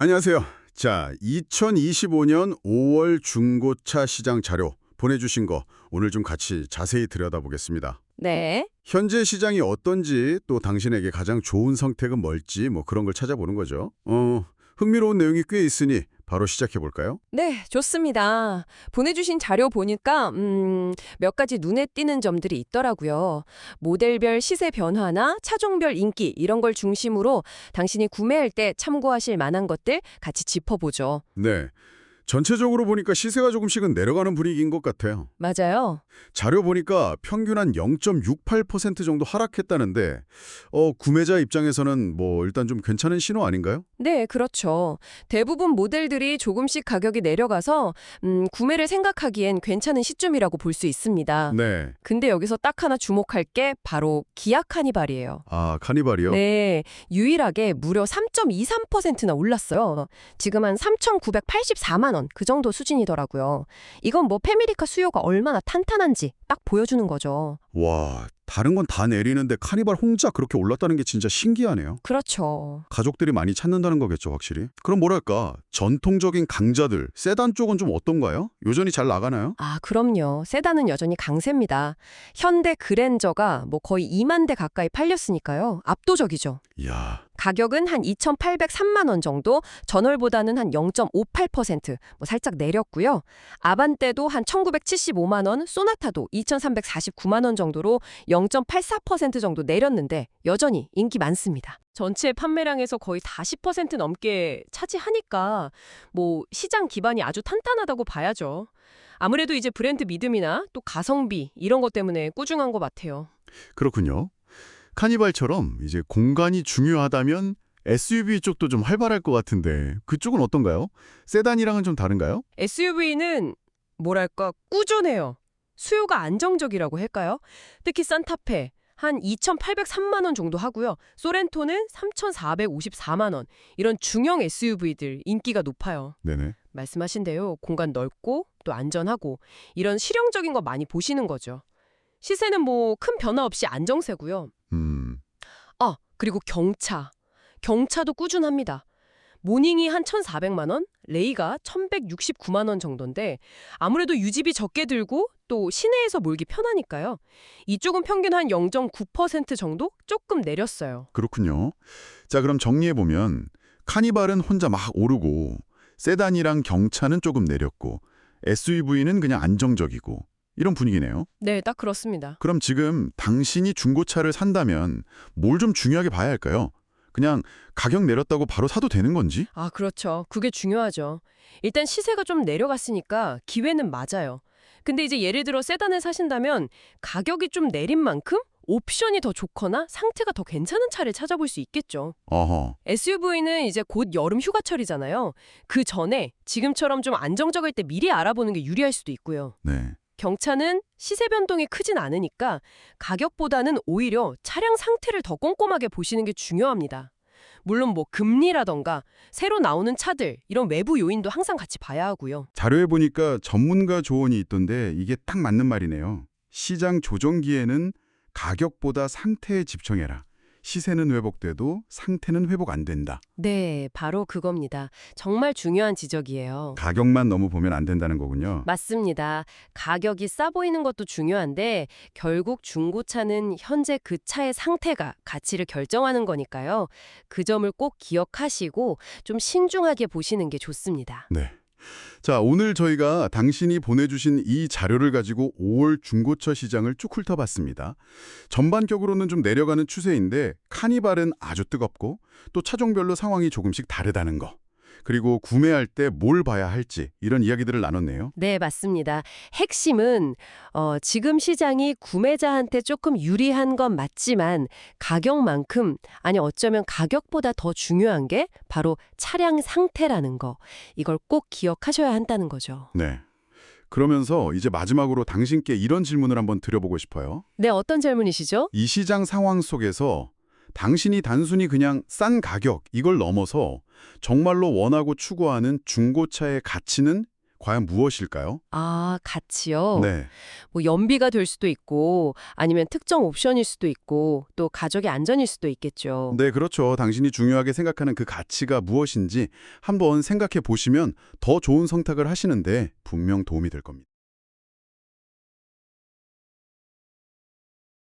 안녕하세요. 자, 2025년 5월 중고차 시장 자료 보내주신 거 오늘 좀 같이 자세히 들여다보겠습니다. 네. 현재 시장이 어떤지 또 당신에게 가장 좋은 선택은 뭘지 뭐 그런 걸 찾아보는 거죠. 어, 흥미로운 내용이 꽤 있으니 바로 시작해 볼까요? 네, 좋습니다. 보내주신 자료 보니까, 음, 몇 가지 눈에 띄는 점들이 있더라고요. 모델별 시세 변화나 차종별 인기, 이런 걸 중심으로 당신이 구매할 때 참고하실 만한 것들 같이 짚어보죠. 네. 전체적으로 보니까 시세가 조금씩은 내려가는 분위기인 것 같아요. 맞아요. 자료 보니까 평균 한 0.68% 정도 하락했다는데 어, 구매자 입장에서는 뭐 일단 좀 괜찮은 신호 아닌가요? 네, 그렇죠. 대부분 모델들이 조금씩 가격이 내려가서, 음, 구매를 생각하기엔 괜찮은 시점이라고 볼 수 있습니다. 네. 근데 여기서 딱 하나 주목할 게 바로 기아 카니발이에요. 아, 카니발이요? 네, 유일하게 무려 3.23%나 올랐어요. 지금 한 3,984만 원그 정도 수준이더라고요. 이건 뭐 패밀리카 수요가 얼마나 탄탄한지 딱 보여주는 거죠. 와, 다른 건 다 내리는데 카니발 혼자 그렇게 올랐다는 게 진짜 신기하네요. 그렇죠. 가족들이 많이 찾는다는 거겠죠, 확실히. 그럼 뭐랄까, 전통적인 강자들, 세단 쪽은 좀 어떤가요? 여전히 잘 나가나요? 아, 그럼요. 세단은 여전히 강세입니다. 현대 그랜저가 뭐 거의 2만 대 가까이 팔렸으니까요. 압도적이죠. 이야, 가격은 한 2,803만 원 정도, 전월보다는 한 0.58%, 뭐 살짝 내렸고요. 아반떼도 한 1,975만 원, 소나타도 2,349만 원 정도로 0.84% 정도 내렸는데 여전히 인기 많습니다. 전체 판매량에서 거의 다10% 넘게 차지하니까 뭐 시장 기반이 아주 탄탄하다고 봐야죠. 아무래도 이제 브랜드 믿음이나 또 가성비 이런 것 때문에 꾸준한 것 같아요. 그렇군요. 카니발처럼 이제 공간이 중요하다면 SUV 쪽도 좀 활발할 것 같은데 그쪽은 어떤가요? 세단이랑은 좀 다른가요? SUV는 뭐랄까 꾸준해요. 수요가 안정적이라고 할까요? 특히 산타페 한 2,803만 원 정도 하고요. 소렌토는 3,454만 원. 이런 중형 SUV들 인기가 높아요. 네네. 말씀하신 대로 공간 넓고 또 안전하고 이런 실용적인 거 많이 보시는 거죠. 시세는 뭐 큰 변화 없이 안정세고요. 음, 아, 그리고 경차. 경차도 꾸준합니다. 모닝이 한 1,400만 원, 레이가 1,169만 원 정도인데 아무래도 유지비 적게 들고 또 시내에서 몰기 편하니까요. 이쪽은 평균 한 0.9% 정도 조금 내렸어요. 그렇군요. 자, 그럼 정리해보면 카니발은 혼자 막 오르고 세단이랑 경차는 조금 내렸고 SUV는 그냥 안정적이고 이런 분위기네요. 네, 딱 그렇습니다. 그럼 지금 당신이 중고차를 산다면 뭘 좀 중요하게 봐야 할까요? 그냥 가격 내렸다고 바로 사도 되는 건지? 아, 그렇죠. 그게 중요하죠. 일단 시세가 좀 내려갔으니까 기회는 맞아요. 근데 이제 예를 들어 세단을 사신다면 가격이 좀 내린 만큼 옵션이 더 좋거나 상태가 더 괜찮은 차를 찾아볼 수 있겠죠. 어허. SUV는 이제 곧 여름 휴가철이잖아요. 그 전에 지금처럼 좀 안정적일 때 미리 알아보는 게 유리할 수도 있고요. 네. 경차는 시세 변동이 크진 않으니까 가격보다는 오히려 차량 상태를 더 꼼꼼하게 보시는 게 중요합니다. 물론 뭐 금리라던가 새로 나오는 차들 이런 외부 요인도 항상 같이 봐야 하고요. 자료에 보니까 전문가 조언이 있던데 이게 딱 맞는 말이네요. 시장 조정기에는 가격보다 상태에 집중해라. 시세는 회복돼도 상태는 회복 안 된다. 네, 바로 그겁니다. 정말 중요한 지적이에요. 가격만 너무 보면 안 된다는 거군요. 맞습니다. 가격이 싸 보이는 것도 중요한데 결국 중고차는 현재 그 차의 상태가 가치를 결정하는 거니까요. 그 점을 꼭 기억하시고 좀 신중하게 보시는 게 좋습니다. 네. 자, 오늘 저희가 당신이 보내주신 이 자료를 가지고 5월 중고차 시장을 쭉 훑어봤습니다. 전반적으로는 좀 내려가는 추세인데 카니발은 아주 뜨겁고 또 차종별로 상황이 조금씩 다르다는 거. 그리고 구매할 때 뭘 봐야 할지 이런 이야기들을 나눴네요. 네, 맞습니다. 핵심은 어, 지금 시장이 구매자한테 조금 유리한 건 맞지만 가격만큼 아니 어쩌면 가격보다 더 중요한 게 바로 차량 상태라는 거. 이걸 꼭 기억하셔야 한다는 거죠. 네. 그러면서 이제 마지막으로 당신께 이런 질문을 한번 드려보고 싶어요. 네, 어떤 질문이시죠? 이 시장 상황 속에서 당신이 단순히 그냥 싼 가격 이걸 넘어서 정말로 원하고 추구하는 중고차의 가치는 과연 무엇일까요? 아, 가치요? 네. 뭐 연비가 될 수도 있고 아니면 특정 옵션일 수도 있고 또 가족의 안전일 수도 있겠죠. 네, 그렇죠. 당신이 중요하게 생각하는 그 가치가 무엇인지 한번 생각해 보시면 더 좋은 선택을 하시는데 분명 도움이 될 겁니다.